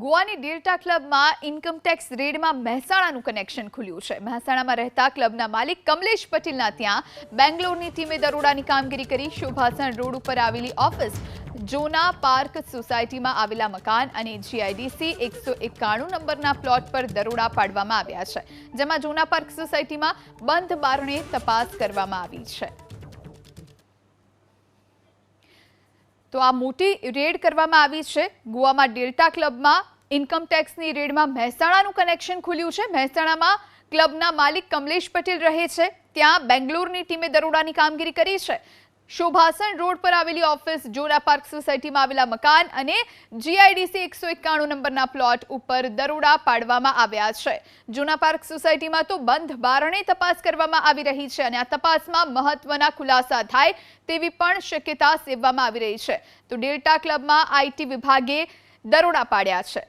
ગોવાની ડેલ્ટા ક્લબમાં income tax રેડમાં મહેસાણાનું connection ખુલ્યું છે. મહેસાણામાં રહેતા ક્લબના માલિક કમલેશ પટેલના ત્યાં બેંગ્લોરની ટીમે દરોડાની કામગીરી કરી. શોભાસણ રોડ ઉપર આવેલી ઓફિસ જોના પાર્ક સોસાયટીમાં આવેલા મકાન અને જીઆઈડીસી એકસો એકાણું નંબરના પ્લોટ પર દરોડા પાડવામાં આવ્યા છે, જેમાં જોના પાર્ક સોસાયટીમાં બંધ બારણે તપાસ કરવામાં આવી છે. તો આ મોટી રેડ કરવામાં આવી છે. ગોવામાં ડેલ્ટા ક્લબમાં ઇન્કમ ટેક્સની રેડમાં મહેસાણાનું કનેક્શન ખુલ્યું છે. મહેસાણામાં ક્લબના માલિક કમલેશ પટેલ રહે છે. ત્યાં બેંગ્લોરની ટીમે દરોડાની કામગીરી કરી છે. શોભાસણ રોડ પર આવેલી ઓફિસ જોના પાર્ક સોસાયટીમાં આવેલા મકાન અને જીઆઈડીસી એકસો એકાણું નંબરના પ્લોટ ઉપર દરોડા પાડવામાં આવ્યા છે. જૂના પાર્ક સોસાયટીમાં તો બંધ બારણે તપાસ કરવામાં આવી રહી છે અને આ તપાસમાં મહત્વના ખુલાસા થાય તેવી પણ શક્યતા સેવવામાં આવી રહી છે. તો ડેલ્ટા ક્લબમાં આઈટી વિભાગે દરોડા પાડ્યા છે.